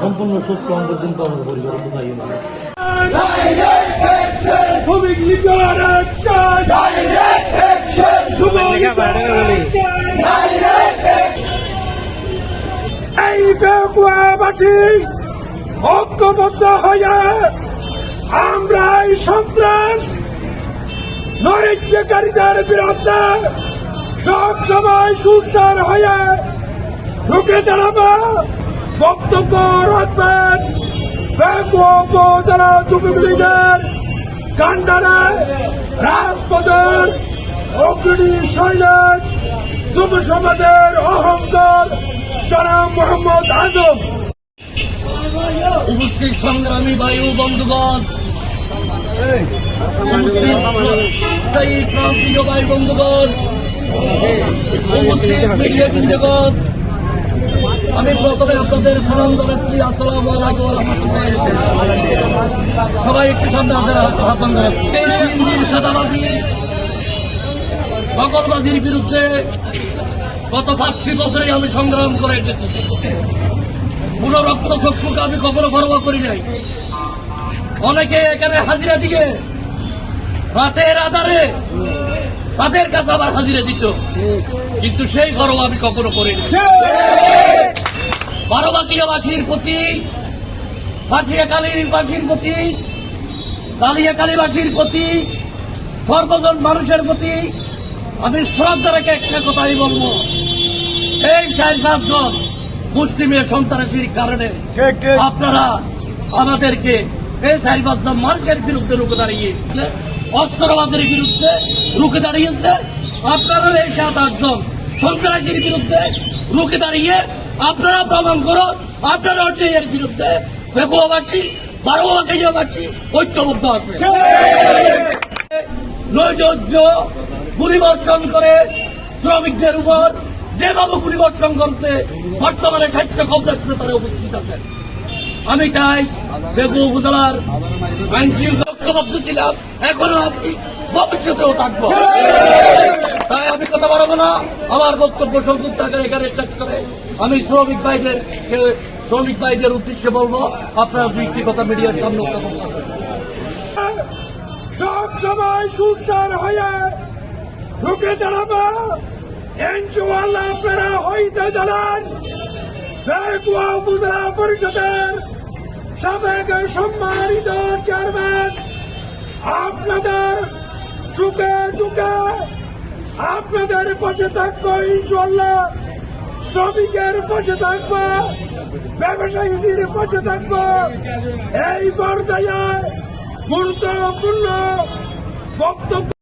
সম্পূর্ণ সুস্থ অন্তর কিন্তু আমাদের পরিবার না শ্রমিক লীগের এই বেকুয়াবাসী ঐক্যবদ্ধ হয়ে আমরা এই সন্ত্রাস, নৈরাজ্যকারীদের বিরুদ্ধে সব সময় সুচার হয়ে ঢুকে দাঁড়াবো। বক্তব্য রাখবেন বেকুয়া উপজেলা যুবক লীগের কান্ডারে অগ্রণী সৈনিক, যুব সমাজের অহংকার, জনাব মোহাম্মদ আজম। উপস্থিত সংগ্রামী বায়ু বন্ধুগণ বায়ু আমি প্রথমে আপনাদের সালাম জানাচ্ছি, আসসালামু সবাই একটু সামনে আসার আহ্বান নকলবাজির বিরুদ্ধে গত পাঁচটি বছরে আমি সংগ্রাম করে এসেছি। কোন রক্ত চক্ষুকে আমি কখনো পরোয়া করি নাই। অনেকে এখানে হাজিরা দিয়ে রাতের আধারে তাদের কাছে আবার হাজিরা দিত। কিন্তু সেই গর্ব আমি কখনো করিনি বারোবাকিয়াবাসীর প্রতি ফাঁসিয়াকালীর বাসীর প্রতি কালিয়াকালীবাসীর প্রতি, সর্বজন মানুষের প্রতি আমি শ্রদ্ধা রেখে একটা কথাই বলব। এই চার পাঁচজন মুসলিমের সন্ত্রাসীর কারণে আপনারা আমাদেরকে এই চার পাঁচজন মানুষের বিরুদ্ধে রুখে দাঁড়িয়ে অস্ত্রবাদের বিরুদ্ধে রুখে দাঁড়িয়েছে। আপনারা এই সাত আটজন সন্ত্রাসীর বিরুদ্ধে রুখে দাঁড়িয়ে আপনারা প্রমাণ করুন আপনারা এর বিরুদ্ধে বেকুয়াবাসী বারোবাসী ঐক্যবদ্ধ আছে। নৈরাজ্য গুলিবর্ষণ করে শ্রমিকদের উপর যেভাবে গুলিবর্ষণ করতে বর্তমানে স্বাস্থ্য কমপ্লেক্সে তারা উপস্থিত আছেন। আমি তাই বেগু উপজেলার ঐক্যবদ্ধ ছিলাম এখনও আছি, ভবিষ্যতেও থাকব। তাই আমি কথা বলব না, আমার বক্তব্য সংযুক্ত আকারে এখানে শেষ করে আমি শ্রমিক ভাইদের শ্রমিক ভাইদের উদ্দেশ্যে বলব, আপনারা দুইটি কথা মিডিয়ার সামনে উত্থাপন করবেন সব সময় সুচার হয়ে ঢুকে দাঁড়াবো সম্মানিত চেয়ারম্যান আপনাদের সুখে দুঃখে আপনাদের পাশে থাকব ইনশাল্লাহ শ্রমিকের পাশে থাকব, ব্যবসায়ীদের পাশে থাকব। এই পর্যায়ে গুরুত্বপূর্ণ বক্তব্য